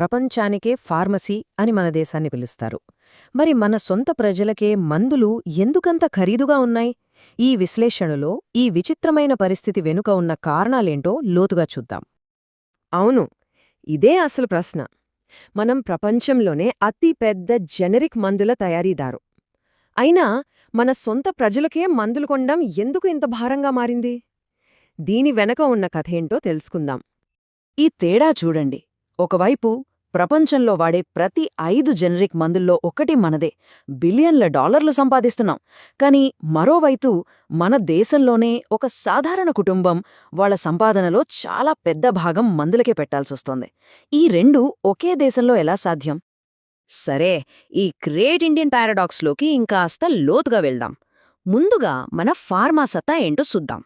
ప్రపంచానికే ఫార్మసీ అని మన దేశాన్ని పిలుస్తారు. మరి మన సొంత ప్రజలకే మందులు ఎందుకంత ఖరీదుగా ఉన్నాయి? ఈ విశ్లేషణలో ఈ విచిత్రమైన పరిస్థితి వెనుక ఉన్న కారణాలేంటో లోతుగా చూద్దాం. అవును ఇదే అసలు ప్రశ్న. మనం ప్రపంచంలోనే అతి పెద్ద జెనరిక్ మందుల తయారీదారు. అయినా మన సొంత ప్రజలకే మందులు కొనడం ఎందుకు ఇంత భారంగా మారింది? దీని వెనక ఉన్న కథేంటో తెలుసుకుందాం. ఈ తేడా చూడండి. ఒకవైపు ప్రపంచంలో వాడే ప్రతి ఐదు జెనరిక్ మందుల్లో ఒకటి మనదే. బిలియన్ల డాలర్లు సంపాదిస్తున్నాం. కానీ మరోవైపు మన దేశంలోనే ఒక సాధారణ కుటుంబం వాళ్ళ సంపాదనలో చాలా పెద్ద భాగం మందులకే పెట్టాల్సొస్తోంది. ఈ రెండు ఒకే దేశంలో ఎలా సాధ్యం? సరే ఈ గ్రేట్ ఇండియన్ పారాడాక్స్లోకి ఇంకాస్త లోతుగా వెళ్దాం. ముందుగా మన ఫార్మా సత్తా ఏంటో చూద్దాం.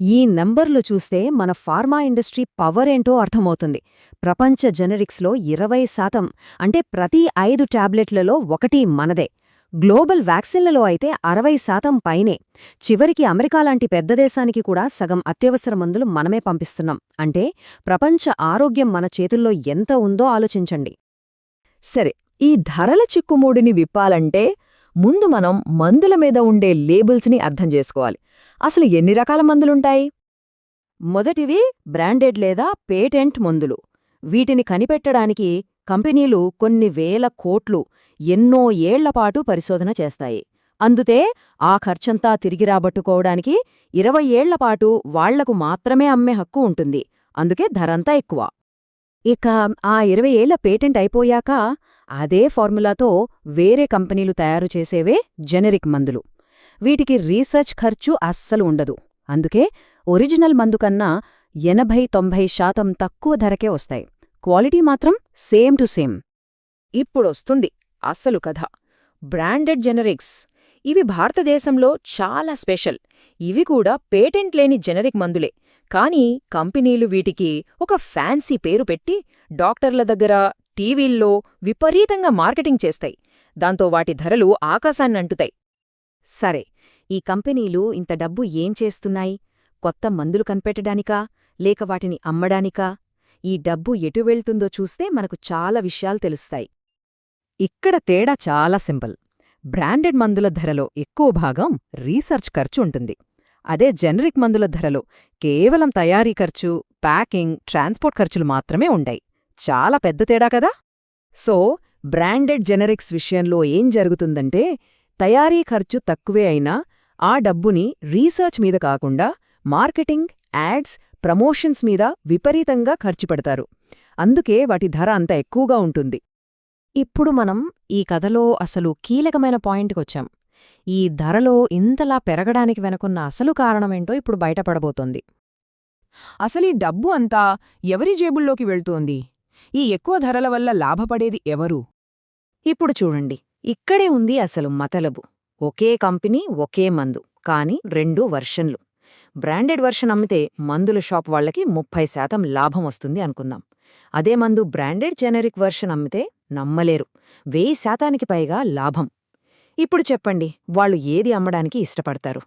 ఈ నంబర్లు చూస్తే మన ఫార్మా ఇండస్ట్రీ పవర్ ఏంటో అర్థమవుతుంది. ప్రపంచ జెనరిక్స్లో ఇరవై శాతం అంటే ప్రతి ఐదు టాబ్లెట్లలో ఒకటి మనదే. గ్లోబల్ వ్యాక్సిన్లలో అయితే అరవై శాతం పైనే. చివరికి అమెరికా లాంటి పెద్ద దేశానికి కూడా సగం అత్యవసర మందులు మనమే పంపిస్తున్నాం. అంటే ప్రపంచ ఆరోగ్యం మన చేతుల్లో ఎంత ఉందో ఆలోచించండి. సరే ఈ ధరల చిక్కుమూడిని విప్పాలంటే ముందు మనం మందుల మీద ఉండే లేబుల్స్ని అర్థం చేసుకోవాలి. అసలు ఎన్ని రకాల మందులుంటాయి? మొదటివి బ్రాండెడ్ లేదా పేటెంట్ మందులు. వీటిని కనిపెట్టడానికి కంపెనీలు కొన్ని వేల కోట్లు ఎన్నో ఏళ్ళపాటు పరిశోధన చేస్తాయి. అందుతే ఆ ఖర్చంతా తిరిగి రాబట్టుకోవడానికి ఇరవై ఏళ్ళపాటు వాళ్ళకు మాత్రమే అమ్మే హక్కు ఉంటుంది. అందుకే ధరంతా ఎక్కువ. ఇక ఆ ఇరవై ఏళ్ళ పేటెంట్ అయిపోయాక అదే ఫార్ములాతో వేరే కంపెనీలు తయారు చేసేవే జెనరిక్ మందులు. వీటికి రీసెర్చ్ ఖర్చు అస్సలు ఉండదు. అందుకే ఒరిజినల్ మందు కన్నా ఎనభై తొంభై శాతం తక్కువ ధరకే వస్తాయి. క్వాలిటీ మాత్రం సేమ్ టు సేమ్. ఇప్పుడొస్తుంది అస్సలు కథ. Branded generics. ఇవి భారతదేశంలో చాలా స్పెషల్. ఇవి కూడా పేటెంట్ లేని జెనరిక్ మందులే. కానీ కంపెనీలు వీటికి ఒక ఫ్యాన్సీ పేరు పెట్టి డాక్టర్ల దగ్గర టీవీల్లో విపరీతంగా మార్కెటింగ్ చేస్తాయి. దాంతో వాటి ధరలు ఆకాశాన్నంటుతాయి సరే ఈ కంపెనీలు ఇంత డబ్బు ఏం చేస్తున్నాయి? కొత్త మందులు కనిపెట్టడానికా? లేక వాటిని అమ్మడానికా? ఈ డబ్బు ఎటు వెళ్తుందో చూస్తే మనకు చాలా విషయాలు తెలుస్తాయి. ఇక్కడ తేడా చాలా సింపుల్. బ్రాండెడ్ మందుల ధరలో ఎక్కువ భాగం రీసెర్చ్ ఖర్చు ఉంటుంది. అదే జెనరిక్ మందుల ధరలో. కేవలం తయారీ ఖర్చు ప్యాకింగ్ ట్రాన్స్పోర్ట్ ఖర్చులు మాత్రమే ఉండాయి. చాలా పెద్ద తేడా కదా? సో బ్రాండెడ్ జెనరిక్స్ విషయంలో ఏం జరుగుతుందంటే తయారీ ఖర్చు తక్కువే అయినా ఆ డబ్బుని రీసెర్చ్ మీద కాకుండా మార్కెటింగ్ యాడ్స్ ప్రమోషన్స్ మీద విపరీతంగా ఖర్చు పెడతారు. అందుకే వాటి ధర అంత ఎక్కువగా ఉంటుంది. ఇప్పుడు మనం ఈ కథలో అసలు కీలకమైన పాయింట్కొచ్చాం. ఈ ధరలో ఇంతలా పెరగడానికి వెనుకున్న అసలు కారణమేంటో ఇప్పుడు బయటపడబోతోంది. అసలీ డబ్బు అంతా ఎవరి జేబుల్లోకి వెళ్తోంది? ఈ ఎక్కువ ధరల వల్ల లాభపడేది ఎవరు? ఇప్పుడు చూడండి. ఇక్కడే ఉంది అసలు మతలబు. ఒకే కంపెనీ ఒకే మందు కాని రెండు వర్షన్లు. బ్రాండెడ్ వర్షన్ అమ్మితే మందుల షాప్ వాళ్ళకి ముప్పై శాతం లాభం వస్తుంది అనుకుందాం. అదే మందు బ్రాండెడ్ జెనరిక్ వర్షన్ అమ్మితే నమ్మలేరు. వెయ్యి శాతానికి పైగా లాభం. ఇప్పుడు చెప్పండి వాళ్ళు ఏది అమ్మడానికి ఇష్టపడతారు?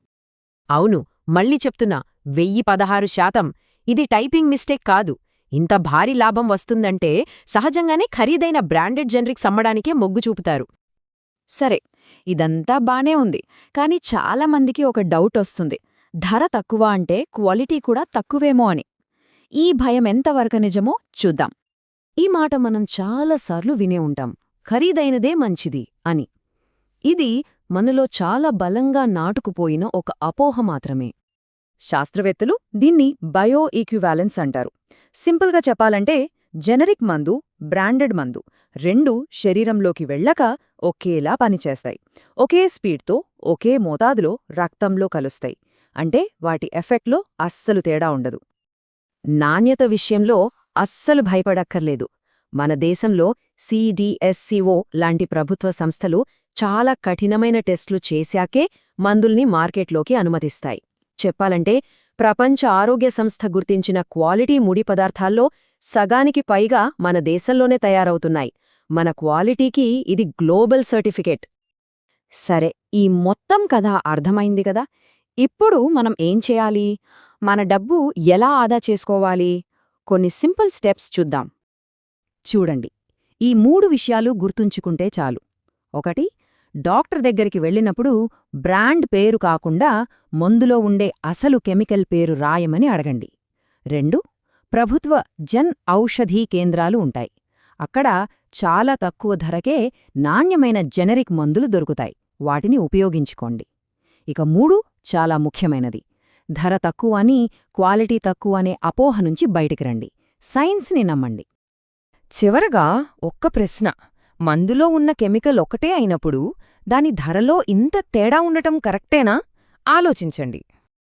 అవును మళ్ళీ చెప్తున్నా వెయ్యి పదహారు శాతం. ఇది టైపింగ్ మిస్టేక్ కాదు. ఇంత భారీ లాభం వస్తుందంటే సహజంగానే ఖరీదైన బ్రాండెడ్ జెనరిక్స్ అమ్మడానికే మొగ్గు చూపుతారు. సరే ఇదంతా బానే ఉంది కాని చాలామందికి ఒక డౌట్ వస్తుంది. ధర తక్కువ అంటే క్వాలిటీ కూడా తక్కువేమో అని. ఈ భయం ఎంతవరకు నిజమో చూద్దాం. ఈ మాట మనం చాలాసార్లు వినే ఉంటాం ఖరీదైనదే మంచిది అని. ఇది మనలో చాలా బలంగా నాటుకుపోయిన ఒక అపోహ మాత్రమే. శాస్త్రవేత్తలు దీన్ని బయో ఈక్వివాలెన్స్ అంటారు. సింపుల్గా చెప్పాలంటే జెనరిక్ మందు బ్రాండెడ్ మందు రెండు శరీరంలోకి వెళ్ళక ఒకేలా పనిచేస్తాయి. ఒకే స్పీడ్తో ఒకే మోతాదులో రక్తంలో కలుస్తాయి. అంటే వాటి ఎఫెక్ట్లో అస్సలు తేడా ఉండదు. నాణ్యత విషయంలో అస్సలు భయపడక్కర్లేదు. మన దేశంలో సిడిఎస్సిఓ లాంటి ప్రభుత్వ సంస్థలు చాలా కఠినమైన టెస్టులు చేశాకే మందుల్ని మార్కెట్లోకి అనుమతిస్తాయి. చెప్పాలంటే ప్రపంచ ఆరోగ్య సంస్థ గుర్తించిన క్వాలిటీ ముడి పదార్థాల్లో సగానికి పైగా మన దేశంలోనే తయారవుతున్నాయి. మన క్వాలిటీకి ఇది గ్లోబల్ సర్టిఫికేట్. సరే ఈ మొత్తం కథ అర్థమైంది కదా? ఇప్పుడు మనం ఏం చేయాలి? మన డబ్బు ఎలా ఆదా చేసుకోవాలి? కొన్ని సింపుల్ స్టెప్స్ చూద్దాం. చూడండి. ఈ మూడు విషయాలు గుర్తుంచుకుంటే చాలు. ఒకటి డాక్టర్ దగ్గరికి వెళ్ళినప్పుడు బ్రాండ్ పేరు కాకుండా మందులో ఉండే అసలు కెమికల్ పేరు రాయమని అడగండి. రెండు ప్రభుత్వ జన్ ఔషధీ కేంద్రాలు ఉంటాయి. అక్కడ చాలా తక్కువ ధరకే నాణ్యమైన జెనరిక్ మందులు దొరుకుతాయి. వాటిని ఉపయోగించుకోండి. ఇక మూడు చాలా ముఖ్యమైనది. ధర తక్కువ అని క్వాలిటీ తక్కువ అనే అపోహ నుంచి బయటికి రండి. సైన్స్ని నమ్మండి. చివరగా ఒక్క ప్రశ్న. మందులో ఉన్న కెమికల్ ఒకటే అయినప్పుడు దాని ధరలో ఇంత తేడా ఉండటం కరెక్టేనా? ఆలోచించండి.